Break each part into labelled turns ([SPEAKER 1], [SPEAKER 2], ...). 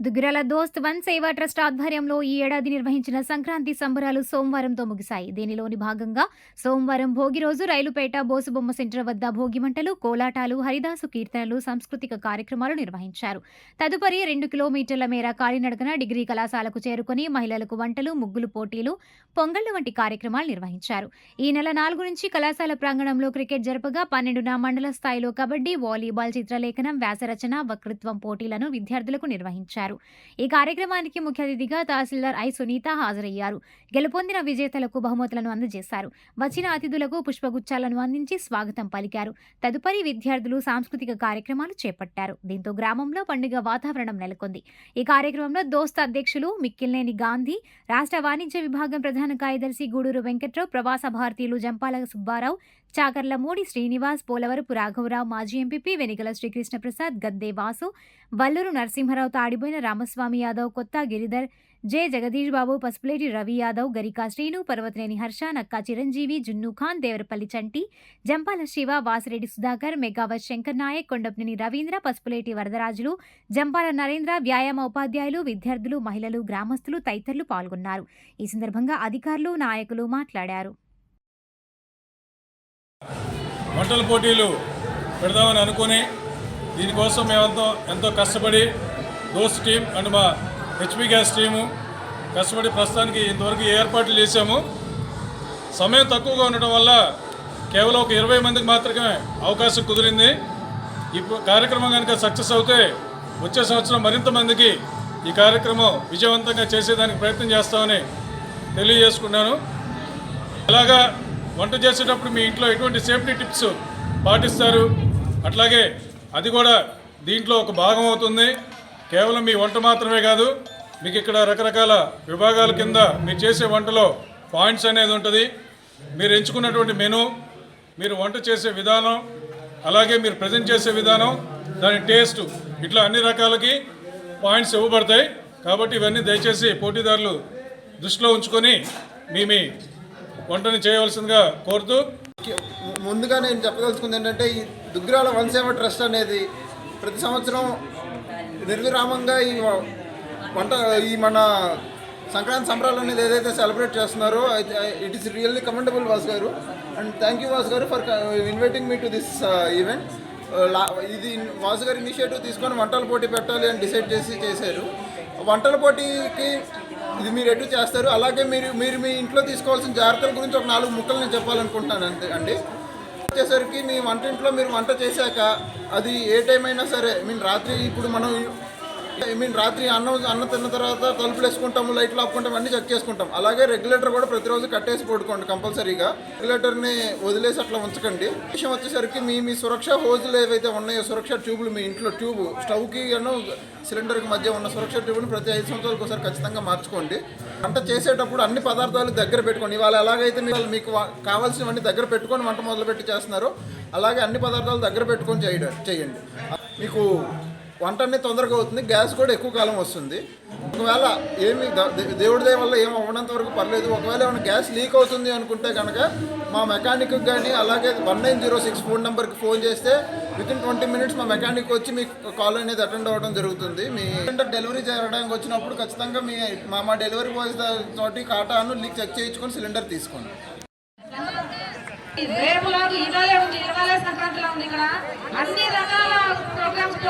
[SPEAKER 1] దుగ్గిరాల దోస్త్ వన్ సేవా ట్రస్ట్ ఆధ్వర్యంలో ఈ ఏడాది నిర్వహించిన సంక్రాంతి సంబరాలు సోమవారంతో ముగిశాయి. దీనిలోని భాగంగా సోమవారం భోగి రోజు రైలుపేట బోసుబొమ్మ సెంటర్ వద్ద భోగి మంటలు కోలాటాలు హరిదాసు కీర్తనలు సాంస్కృతిక కార్యక్రమాలు నిర్వహించారు. తదుపరి రెండు కిలోమీటర్ల మేర కాలినడకన డిగ్రీ కళాశాలకు చేరుకుని మహిళలకు వంటలు ముగ్గులు పోటీలు పొంగళ్ళు వంటి కార్యక్రమాలు నిర్వహించారు. ఈ నెల నాలుగు నుంచి కళాశాల ప్రాంగణంలో క్రికెట్ జరపగా పన్నెండున మండల స్థాయిలో కబడ్డీ వాలీబాల్ చిత్రలేఖనం వ్యాసరచన వక్తృత్వం పోటీలను విద్యార్థులకు నిర్వహించారు. ఈ కార్యక్రమానికి ముఖ్య అతిథిగా తహసీల్దార్ ఐ సునీత హాజరయ్యారు. గెలుపొందిన విజేతలకు బహుమతులను అందజేశారు. వచ్చిన అతిథులకు పుష్పగుచ్చాలను అందించి స్వాగతం పలికారు. తదుపరి విద్యార్థులు సాంస్కృతిక కార్యక్రమాలు చేపట్టారు. దీంతో గ్రామంలో పండుగ వాతావరణం నెలకొంది. ఈ కార్యక్రమంలో దోస్త్ అధ్యక్షులు మిక్కిల్నేని గాంధీ రాష్ట్ర వాణిజ్య విభాగం ప్రధాన కార్యదర్శి గూడూరు వెంకట్రావు ప్రవాస భారతీయులు జంపాల సుబ్బారావు చాకర్లమూడి శ్రీనివాస్ పోలవరపు రాఘవరావు మాజీ ఎంపీపీ వెనిగల శ్రీకృష్ణ ప్రసాద్ గద్దే వాసు వల్లూరు నరసింహారావు తాడిపోయిన రామస్వామి యాదవ్ కొత్త గిరిధర్ జె. జగదీష్ బాబు పసుపులేటి రవి యాదవ్ గరికా శ్రీను పర్వతనేని హర్ష నక్కా చిరంజీవి జున్ను ఖాన్ దేవరపల్లి చంటి జంపాల శివ వాసిరెడ్డి సుధాకర్ మెగావత్ శంకర్ నాయక్ కొండపనేని రవీంద్ర పసుపులేటి వరదరాజులు జంపాల నరేంద్ర వ్యాయామ ఉపాధ్యాయులు విద్యార్థులు మహిళలు గ్రామస్తులు తదితరులు పాల్గొన్నారు. ఈ సందర్భంగా అధికారులు నాయకులు మాట్లాడారు.
[SPEAKER 2] వంటల పోటీలు పెడదామని అనుకుని దీనికోసం మేమంతా ఎంతో కష్టపడి దోస్త్ టీం అండ్ మా హెచ్పి గ్యాస్ టీము కష్టపడి ప్రస్తుతానికి ఇంతవరకు ఏర్పాట్లు చేశాము. సమయం తక్కువగా ఉండటం వల్ల కేవలం ఒక ఇరవై మందికి మాత్రమే అవకాశం కుదిరింది. ఈ కార్యక్రమం కనుక సక్సెస్ అవుతే వచ్చే సంవత్సరం మరింత మందికి ఈ కార్యక్రమం విజయవంతంగా చేసేదానికి ప్రయత్నం చేస్తామని తెలియజేసుకున్నాను. అలాగా వంట చేసేటప్పుడు మీ ఇంట్లో ఎటువంటి సేఫ్టీ టిప్స్ పాటిస్తారు? అట్లాగే అది కూడా దీంట్లో ఒక భాగం అవుతుంది. కేవలం మీ వంట మాత్రమే కాదు మీకు ఇక్కడ రకరకాల విభాగాల కింద మీరు చేసే వంటలో పాయింట్స్ అనేది ఉంటుంది. మీరు ఎంచుకున్నటువంటి మెను మీరు వంట చేసే విధానం అలాగే మీరు ప్రజెంట్ చేసే విధానం దాని టేస్ట్ ఇట్లా అన్ని రకాలకి పాయింట్స్ ఇవ్వబడతాయి. కాబట్టి ఇవన్నీ దయచేసి పోటీదారులు దృష్టిలో ఉంచుకొని మీ మీ వంటని చేయవలసిందిగా కోరుతూ
[SPEAKER 3] ముందుగా నేను చెప్పదలుచుకుంది ఏంటంటే ఈ దుగ్గిరాల వనసేవ ట్రస్ట్ అనేది ప్రతి సంవత్సరం నిర్విరామంగా ఈ వ- వంట ఈ మన సంక్రాంతి సంబరాలు అనేది ఏదైతే సెలబ్రేట్ చేస్తున్నారో it is really commendable Vas గారు. అండ్ థ్యాంక్ యూ వాస్ గారు for inviting me to this event ఇది వాసు గారు ఇనిషియేటివ్ తీసుకొని వంటల పోటీ పెట్టాలి అని డిసైడ్ చేసి చేశారు. వంటల పోటీకి ఇది మీరు ఎటు చేస్తారు? అలాగే మీరు మీరు మీ ఇంట్లో తీసుకోవాల్సిన జాగ్రత్తల గురించి ఒక నాలుగు ముక్కలు నేను చెప్పాలనుకుంటున్నాను అంతే అండి. వచ్చేసరికి మీ వంటింట్లో మీరు వంట చేశాక అది ఏ టైం అయినా సరే ఐ మీన్ రాత్రి ఇప్పుడు మనం ఐ మీన్ రాత్రి అన్నం అన్నం తిన్న తర్వాత తలుపులు వేసుకుంటాము లైట్లు ఆపుకుంటాం అన్నీ చెక్ చేసుకుంటాం. అలాగే రెగ్యులేటర్ కూడా ప్రతిరోజు కట్టేసి పడుకోండి కంపల్సరీగా. రెగ్యులేటర్ని వదిలేసి అట్లా ఉంచకండి. విషయం వచ్చేసరికి మీ మీ సురక్ష హోజులు ఏవైతే ఉన్నాయో సురక్ష ట్యూబులు మీ ఇంట్లో ట్యూబ్ స్టవ్కి అను సిలిండర్కి మధ్య ఉన్న సురక్ష ట్యూబ్ని ప్రతి ఐదు సంవత్సరాలకు ఒకసారి ఖచ్చితంగా మార్చుకోండి. వంట చేసేటప్పుడు అన్ని పదార్థాలు దగ్గర పెట్టుకోండి. ఇవాళ ఎలాగైతే మీరు మీకు వా- కావాల్సినవన్నీ దగ్గర పెట్టుకొని వంట మొదలుపెట్టి చేస్తున్నారో అలాగే అన్ని పదార్థాలు దగ్గర పెట్టుకొని చేయడం చేయండి. మీకు వంట అనేది తొందరగా అవుతుంది. గ్యాస్ కూడా ఎక్కువ కాలం వస్తుంది. ఒకవేళ ఏమి దేవుడి దయ వల్ల ఏం అవ్వడంత వరకు పర్లేదు. ఒకవేళ ఏమైనా గ్యాస్ లీక్ అవుతుంది అనుకుంటే కనుక మా మెకానిక్కి కానీ అలాగే one nine zero six phone నెంబర్కి ఫోన్ చేస్తే విత్ ఇన్ ట్వంటీ మినిట్స్ మా మెకానిక్ వచ్చి మీకు కాల్ అనేది అటెండ్ అవ్వడం జరుగుతుంది. మీ సిలిండర్ డెలివరీ చేయడానికి వచ్చినప్పుడు ఖచ్చితంగా మీ మా మా డెలివరీ బాయ్స్ తోటి కాటాను లీక్ చెక్ చేయించుకొని సిలిండర్ తీసుకోండి.
[SPEAKER 4] రేపులాగా ఉంది. సంక్రాంతిలో ఉంది ఇక్కడ. అన్ని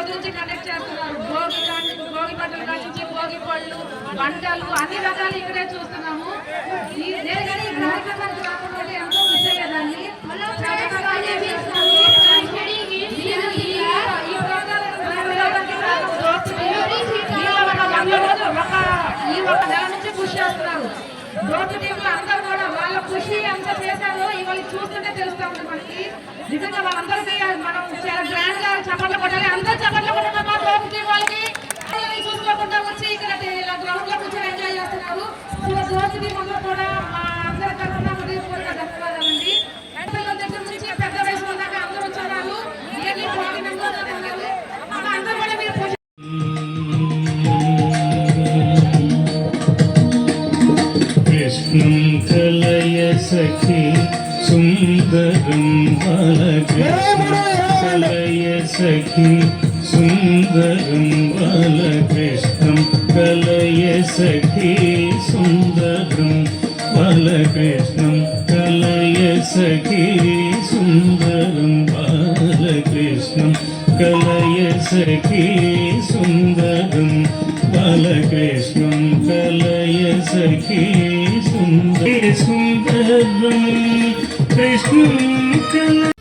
[SPEAKER 4] రకాల కండక్ట్ చేస్తున్నారు. భోగి కానీ భోగి బట్టలు కానించి భోగి పళ్ళు వంటలు అన్ని రకాలు ఇక్కడే చూస్తున్నాము. ఈ కార్యక్రమానికి ఎంతో మిస్ అయ్యేదాన్ని ఒక ఈ ఒక నెల నుంచి కృషి చేస్తున్నారు. రోడ్డు సో రోడ్డు టీం
[SPEAKER 5] சகி சுந்தரம் பாலகிருஷ்ணம். கலைய சகி சுந்தரம் பாலகிருஷ்ணம். கலைய சகி சுந்தரம் பாலகிருஷ்ணம். கலைய சகி சுந்தரம் பாலகிருஷ்ணம். கலைய சகி சுந்தர சுந்தரம் Respiro un pelado.